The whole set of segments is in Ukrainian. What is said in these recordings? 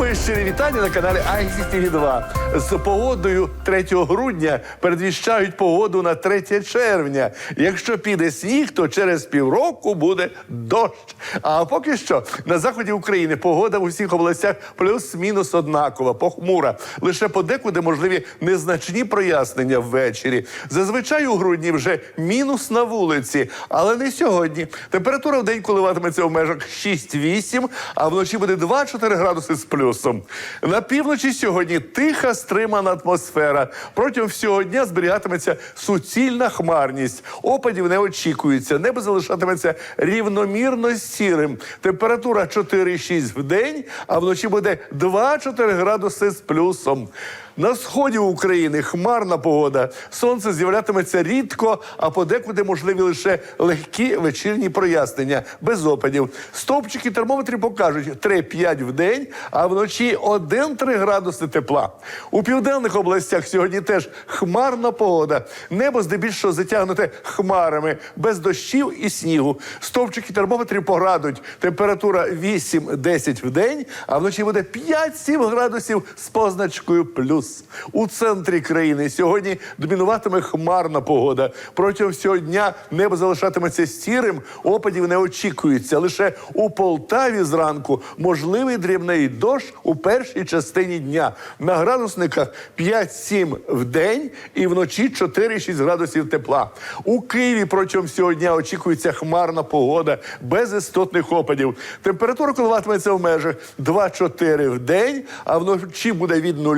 Мої щирі вітання на каналі ICTV 2 З погодою 3 грудня передвіщають погоду на 3 червня. Якщо піде сніг, то через півроку буде дощ. А поки що на заході України погода в усіх областях плюс-мінус однакова, похмура. Лише подекуди можливі незначні прояснення ввечері. Зазвичай у грудні вже мінус на вулиці, але не сьогодні. Температура в день коливатиметься в межах 6-8, а вночі буде 2-4 градуси з плюсом. На півночі сьогодні тиха стримана атмосфера. Протягом всього дня зберігатиметься суцільна хмарність. Опадів не очікується. Небо залишатиметься рівномірно сірим. Температура 4-6 в день, а вночі буде 2-4 градуси з плюсом. На сході України хмарна погода. Сонце з'являтиметься рідко, а подекуди можливі лише легкі вечірні прояснення без опадів. Стовпчики термометрів покажуть 3-5 в день, а вночі 1-3 градуси тепла. У південних областях сьогодні теж хмарна погода. Небо здебільшого затягнуте хмарами, без дощів і снігу. Стовпчики термометрів поградуть. Температура 8-10 в день, а вночі буде 5-7 градусів з позначкою плюс. У центрі країни сьогодні домінуватиме хмарна погода. Протягом всього дня небо залишатиметься сірим, опадів не очікується. Лише у Полтаві зранку можливий дрібний дощ у першій частині дня. На градусниках 5-7 в день і вночі 4-6 градусів тепла. У Києві протягом всього дня очікується хмарна погода без істотних опадів. Температура коливатиметься в межах 2-4 в день, а вночі буде від 0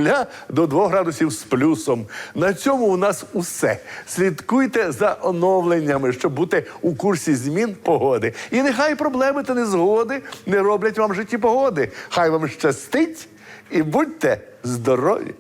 до 2 градусів з плюсом. На цьому у нас усе. Слідкуйте за оновленнями, щоб бути у курсі змін погоди. І нехай проблеми та незгоди не роблять вам житті погоди. Хай вам щастить і будьте здорові!